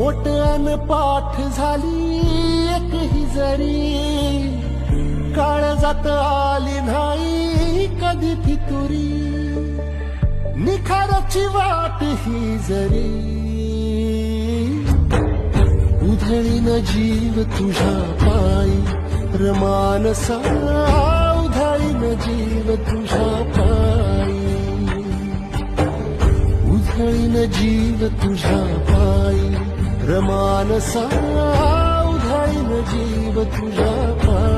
पोट अन पाठ झाली एकही जरी. काळ जात आली नाही कधी फितुरी. निखाराची वाट ही जरी. उधळीन जीव तुझ्या पायी. रमानसा उधळीन जीव तुझ्या पायी. उधळीन जीव तुझ्या रमानसा उधाईन जीव तुझा पायी